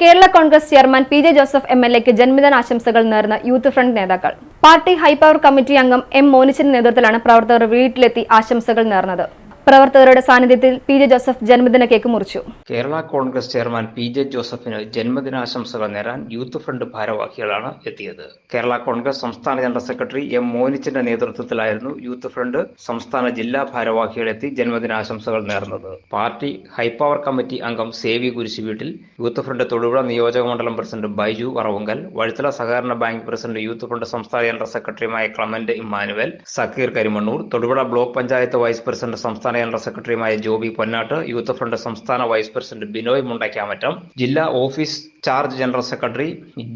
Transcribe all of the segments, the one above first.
Kerala Congress chairman P J Joseph M L എക്ക് ജന്മദിനാശംസകൾ നേർന്ന യൂത്ത് ഫ്രണ്ട് നേതാക്കൾ. പാർട്ടി ഹൈപവർ കമ്മിറ്റി അംഗം എം മോനിച്ചിന്റെ നേതൃത്വത്തിലാണ് പ്രവർത്തകർ വീട്ടിലെത്തി ആശംസകൾ നേർന്നത്. പ്രവർത്തകരുടെ സാന്നിധ്യത്തിൽ പി ജെ ജോസഫ് ജന്മദിന കേക്ക് മുറിച്ചു. Kerala Congress chairman P J ജോസഫിന് ജന്മദിനാശംസകൾ നേരാൻ യൂത്ത് ഫ്രണ്ട് ഭാരവാഹികളാണ് എത്തിയത്. കേരള കോൺഗ്രസ് സംസ്ഥാന ജനറൽ സെക്രട്ടറി എം മോനിച്ചിന്റെ നേതൃത്വത്തിലായിരുന്നു യൂത്ത് ഫ്രണ്ട് സംസ്ഥാന ജില്ലാ ഭാരവാഹികളെത്തി ജന്മദിനാശംസകൾ നേർന്നത്. പാർട്ടി ഹൈപ്പവർ കമ്മിറ്റി അംഗം സേവി കുരിശി വീട്ടിൽ യൂത്ത് ഫ്രണ്ട് തൊടുപുഴ നിയോജക മണ്ഡലം പ്രസിഡന്റ് ബൈജു വറവുങ്കൽ വഴുത്തല സഹകരണ ബാങ്ക് പ്രസിഡന്റ് യൂത്ത് ഫ്രണ്ട് സംസ്ഥാന ജനറൽ സെക്രട്ടറിയുമായ Clement Emmanuel Sakkeer Karimannoor Thodupuzha block panchayat vice president സംസ്ഥാന ജനറൽ സെക്രട്ടറിയുമായ ജോബി പൊന്നാട്ട് യൂത്ത് ഫ്രണ്ട് സംസ്ഥാന വൈസ് പ്രസിഡന്റ് ബിനോയ് മുണ്ടയ്ക്കാമറ്റം ജില്ലാ office charge general secretary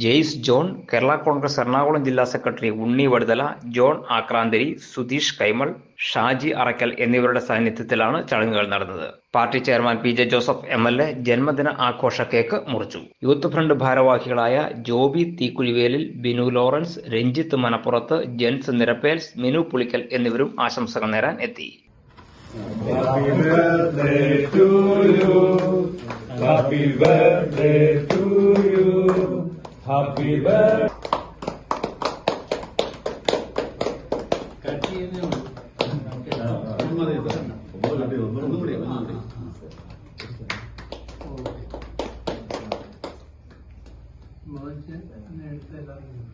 Jays John Kerala Congress Ernakulam ജില്ലാ സെക്രട്ടറി ഉണ്ണി വടുതല ജോൺ ആക്രാന്തരി സുധീഷ് കൈമൾ ഷാജി അറക്കൽ എന്നിവരുടെ സാന്നിധ്യത്തിലാണ് ചടങ്ങുകൾ നടന്നത്. Party chairman P J Joseph M L A ജന്മദിന ആഘോഷ കേക്ക് മുറിച്ചു. യൂത്ത് ഫ്രണ്ട് ഭാരവാഹികളായ ജോബി തീക്കുഴിവേലിൽ ബിനു ലോറൻസ് രഞ്ജിത്ത് മനപ്പുറത്ത് ജെൻസ് നിരപ്പേൽസ് മിനു പുളിക്കൽ എന്നിവരും ആശംസകൾ നേരാൻ എത്തി. Happy birthday to you. Happy birthday to you. Happy birthday. മോഹൻജൻ നേരത്തെ എല്ലാവരും